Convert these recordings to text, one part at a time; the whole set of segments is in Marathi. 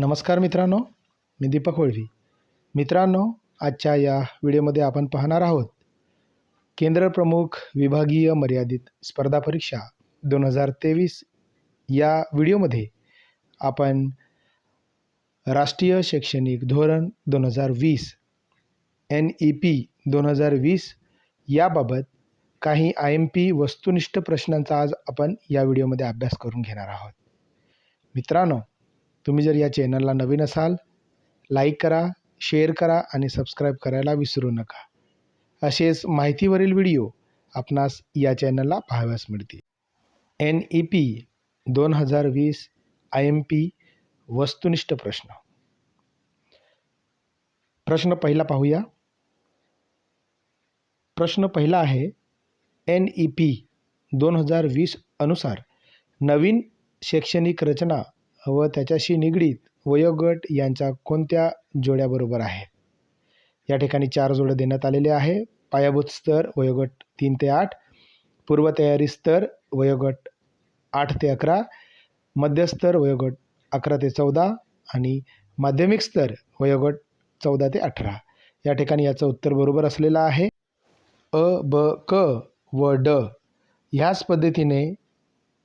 नमस्कार मित्रांनो मी दीपक होळवी. मित्रांनो आजच्या या व्हिडिओमध्ये आपण पाहणार आहोत केंद्र प्रमुख विभागीय मर्यादित स्पर्धा परीक्षा दोन हजार तेवीस. या व्हिडिओमध्ये आपण राष्ट्रीय शैक्षणिक धोरण दोन हजार वीस एन ई पी दोन हजार वीस याबाबत काही आय एम पी वस्तुनिष्ठ प्रश्नांचा आज आपण या व्हिडिओमध्ये अभ्यास करून घेणार आहोत. मित्रांनो तुम्ही जर या चॅनलला नवीन असाल लाईक करा शेअर करा आणि सबस्क्राईब करायला विसरू नका. असेच माहितीवरील व्हिडिओ आपणास या चॅनलला पाहाव्यास मिळतील. एन ई पी दोन हजार वीस आय एम पी वस्तुनिष्ठ प्रश्न. प्रश्न पहिला पाहूया. प्रश्न पहिला आहे एन ई पी दोन हजार वीस अनुसार नवीन शैक्षणिक रचना व त्याच्याशी निगडीत वयोगट यांच्या कोणत्या जोड्याबरोबर आहे? या ठिकाणी चार जोडं देण्यात आलेले आहे. पायाभूत स्तर वयोगट तीन ते आठ पूर्वतयारी स्तर वयोगट आठ ते अकरा मध्यस्तर वयोगट अकरा ते चौदा आणि माध्यमिक स्तर वयोगट चौदा ते अठरा. या ठिकाणी याचं उत्तर बरोबर असलेलं आहे. अ ब क व ड ह्याच पद्धतीने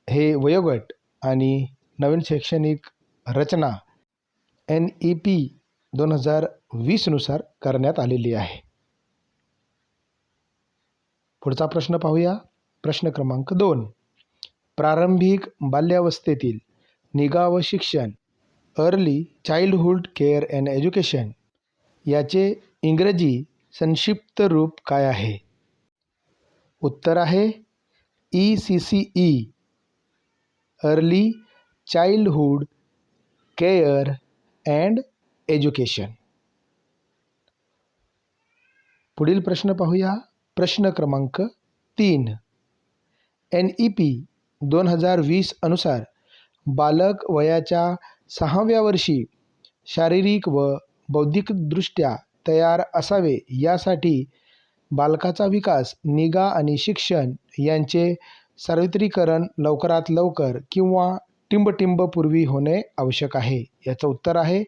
हे वयोगट आणि नवीन शैक्षणिक रचना एन ई पी दोन हजार वीसनुसार करण्यात आलेली आहे. पुढचा प्रश्न पाहूया. प्रश्न क्रमांक दोन. प्रारंभिक बाल्यावस्थेतील निगा व शिक्षण early childhood care and education याचे इंग्रजी संक्षिप्त रूप काय आहे? उत्तर आहे E C C E early childhood care and education पुढील प्रश्न पाहूया. प्रश्न क्रमांक तीन. एन ई पी दोन हजार वीस अनुसार बालक वयाच्या सहाव्या वर्षी शारीरिक व बौद्धिकदृष्ट्या तयार असावे यासाठी बालकाचा विकास निगा आणि शिक्षण यांचे सार्वत्रिकरण लवकरात लवकर किंवा टिंबटिंबपूर्वी होणे आवश्यक आहे. याचं उत्तर आहे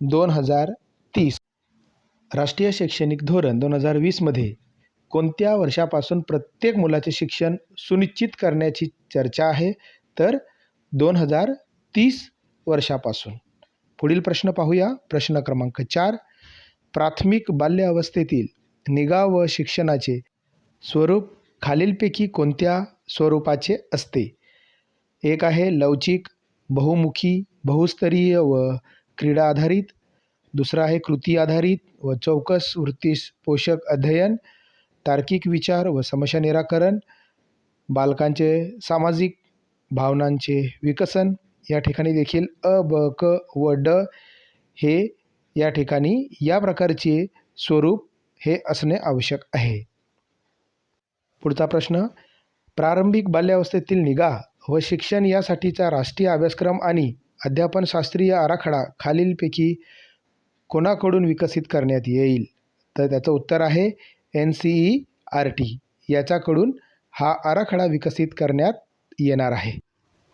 दोन हजार तीस. राष्ट्रीय शैक्षणिक धोरण दोन हजार वीसमध्ये कोणत्या वर्षापासून प्रत्येक मुलाचे शिक्षण सुनिश्चित करण्याची चर्चा आहे? तर दोन हजार तीस वर्षापासून. पुढील प्रश्न पाहूया. प्रश्न क्रमांक चार. प्राथमिक बाल्य अवस्थेतील निगा व शिक्षणाचे स्वरूप खालीलपैकी कोणत्या स्वरूपाचे असते? एक आहे लवचिक बहुमुखी बहुस्तरीय व क्रीडा आधारित. दुसरा आहे कृती आधारित व चौकस वृत्तीस पोषक अध्ययन तार्किक विचार व समस्या निराकरण बालकांचे सामाजिक भावनांचे विकसन. या ठिकाणी देखील अ ब क व ड हे या ठिकाणी या प्रकारचे स्वरूप हे असणे आवश्यक आहे. पुढचा प्रश्न प्रारंभिक बाल्यावस्थेतील निगा व शिक्षण यासाठीचा राष्ट्रीय अभ्यासक्रम आणि अध्यापनशास्त्रीय आराखडा खालीलपैकी कोणाकडून विकसित करण्यात येईल? तर त्याचं उत्तर आहे N C E R T. याच्याकडून हा आराखडा विकसित करण्यात येणार आहे.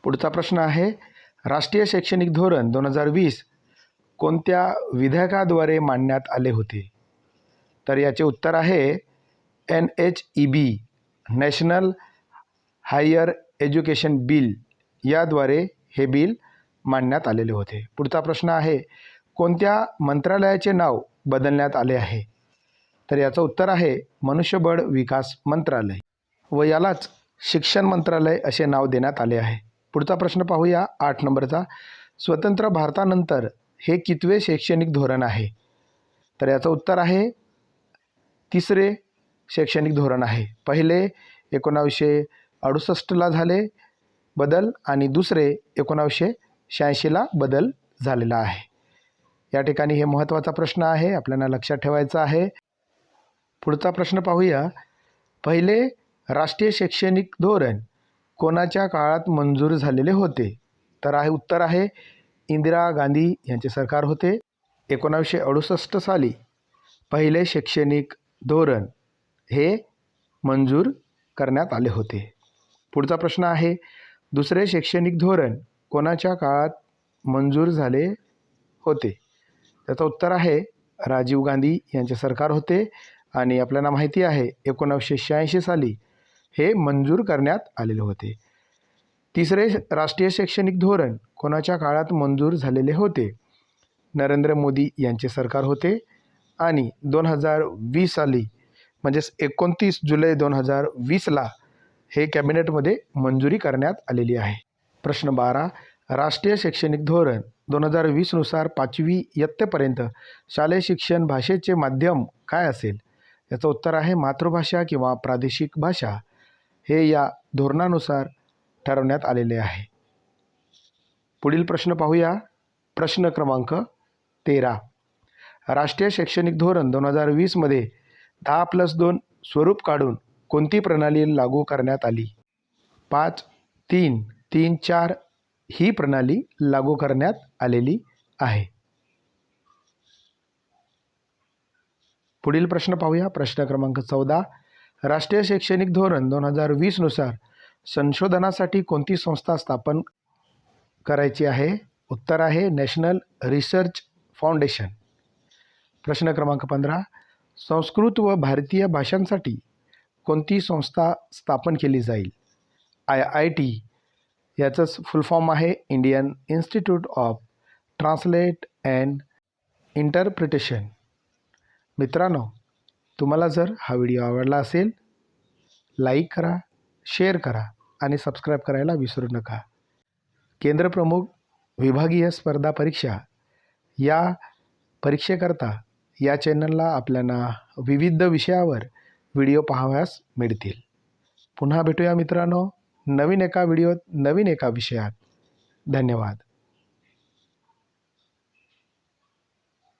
पुढचा प्रश्न आहे राष्ट्रीय शैक्षणिक धोरण दोन हजार वीस कोणत्या विधेयकाद्वारे मांडण्यात आले होते? तर याचे उत्तर आहे N H E B national higher education bill याद्वारे हे बिल मांडण्यात आलेले होते. पुढचा प्रश्न आहे कोणत्या मंत्रालयाचे नाव बदलण्यात आले आहे? तर याचं उत्तर आहे मनुष्यबळ विकास मंत्रालय. व यालाच शिक्षण मंत्रालय असे नाव देण्यात आले आहे. पुढचा प्रश्न पाहूया आठ नंबरचा. स्वतंत्र भारतानंतर हे कितवे शैक्षणिक धोरण आहे? तर याचं उत्तर आहे तिसरे शैक्षणिक धोरण आहे. पहिले एकोणावीसशे अडुसष्टला झाले बदल आणि दुसरे एकोणावीसशे शहाऐंशीला बदल झालेला आहे. या ठिकाणी हे महत्त्वाचा प्रश्न आहे आपल्याला लक्षात ठेवायचा आहे. पुढचा प्रश्न पाहूया. पहिले राष्ट्रीय शैक्षणिक धोरण कोणाच्या काळात मंजूर झालेले होते? तर आहे उत्तर आहे इंदिरा गांधी यांचे सरकार होते. एकोणावीसशे अडुसष्ट साली पहिले शैक्षणिक धोरण हे मंजूर करण्यात आले होते. पुढचा प्रश्न आहे दुसरे शैक्षणिक धोरण कोणाच्या काळात मंजूर झाले होते? त्याचं उत्तर आहे राजीव गांधी यांचे सरकार होते आणि आपल्याला माहिती आहे एकोणावीसशे शहाऐंशी साली हे मंजूर करण्यात आलेले होते. तिसरे राष्ट्रीय शैक्षणिक धोरण कोणाच्या काळात मंजूर झालेले होते? नरेंद्र मोदी यांचे सरकार होते आणि दोन हजार वीस साली म्हणजेच एकोणतीस जुलै दोन हजार वीसला हे कॅबिनेटमध्ये मंजुरी करण्यात आलेली आहे. प्रश्न बारा राष्ट्रीय शैक्षणिक धोरण दोन हजार वीसनुसार पाचवी इयत्तेपर्यंत शालेय शिक्षण भाषेचे माध्यम काय असेल? याचं उत्तर आहे मातृभाषा किंवा प्रादेशिक भाषा. हे या धोरणानुसार ठरवण्यात आलेले आहे. पुढील प्रश्न पाहूया. प्रश्न क्रमांक तेरा. राष्ट्रीय शैक्षणिक धोरण दोन हजार वीसमध्ये दहा प्लस दोन स्वरूप काढून कोणती प्रणाली लागू करण्यात आली? पाच तीन तीन चार ही प्रणाली लागू करण्यात आलेली आहे. पुढील प्रश्न पाहूया. प्रश्न क्रमांक चौदा. राष्ट्रीय शैक्षणिक धोरण दोन हजार वीसनुसार संशोधनासाठी कोणती संस्था स्थापन करायची आहे? उत्तर आहे नॅशनल रिसर्च फाउंडेशन. प्रश्न क्रमांक पंधरा. संस्कृत व भारतीय भाषांसाठी कोणती संस्था स्थापन केली जाईल. आय आय टी याचंच फुल फॉर्म आहे Indian institute of translate and interpretation मित्रांनो तुम्हाला जर हा व्हिडिओ आवडला असेल लाईक करा शेअर करा आणि सबस्क्राईब करायला विसरू नका. केंद्रप्रमुख विभागीय स्पर्धा परीक्षा या परीक्षेकरता या चॅनलला आपल्याला विविध विषयावर व्हिडिओ पाहावयास मिळतील. पुन्हा भेटूया मित्रांनो. नवीन एका व्हिडिओत नवीन एका विषयात. धन्यवाद.